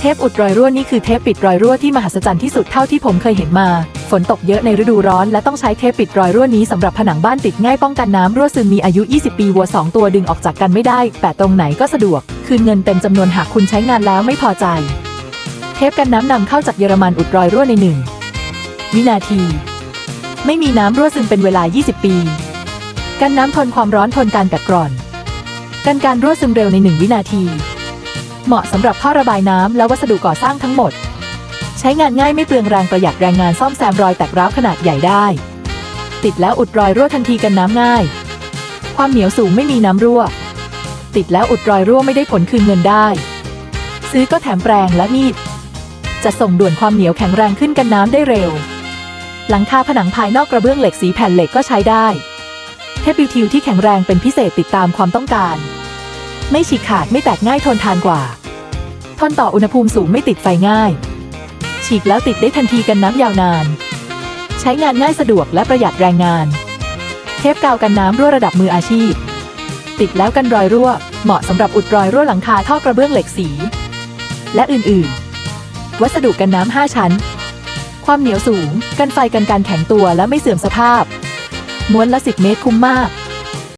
เทปอุดรอยรั่วนี่คือเทปปิดรอยรั่วที่มหัศจรรย์ที่สุดเท่าที่ผมเคยเห็นมา ฝนตกเยอะในฤดูร้อนและต้องใช้เทปปิดรอยรั่วนี้สำหรับผนังบ้านติดง่ายป้องกันน้ำรั่วซึมมีอายุ 20 ปีวัว 2 ตัวดึงออกจากกันไม่ได้แปะตรงไหนก็สะดวก คืนเงินเต็มจำนวนหากคุณใช้งานแล้วไม่พอใจ เทปกันน้ำนำเข้าจากเยอรมันอุดรอยรั่วในหนึ่งวินาที ไม่มีน้ำรั่วซึมเป็นเวลา 20 ปี กันน้ำทนความร้อนทนการกัดกร่อน กันการรั่วซึมเร็วในหนึ่งวินาที เหมาะสำหรับท่อระบายน้ำและวัสดุก่อสร้างทั้งหมด ใช้งานง่ายไม่เปลืองแรงประหยัดแรงงานซ่อมแซมรอยแตกร้าวขนาดใหญ่ได้ ติดแล้วอุดรอยรั่วทันทีกันน้ำง่าย ความเหนียวสูงไม่มีน้ำรั่ว ติดแล้วอุดรอยรั่วไม่ได้ผลคืนเงินได้ ซื้อก็แถมแปรงและมีดจะส่งด่วนความเหนียวแข็งแรงขึ้นกันน้ำได้เร็ว หลังคาผนังภายนอกกระเบื้องเหล็กสีแผ่นเหล็กก็ใช้ได้เทปบิวทิวที่แข็งแรงเป็นพิเศษติดตามความต้องการ ไม่ฉีกขาดไม่แตกง่ายทนทานกว่า ทนต่ออุณหภูมิสูงไม่ติดไฟง่าย ฉีกแล้วติดได้ทันทีกันน้ำยาวนาน ใช้งานง่ายสะดวกและประหยัดแรงงาน เทปกาวกันน้ำรั่วระดับมืออาชีพ ติดแล้วกันรอยรั่ว เหมาะสำหรับอุดรอยรั่วหลังคาท่อกระเบื้องเหล็กสี และอื่นๆ วัสดุกันน้ำ5ชั้น ความเหนียวสูง กันไฟกันการแข็งตัวและไม่เสื่อมสภาพ ม้วนละ 10 เมตรคุ้มมาก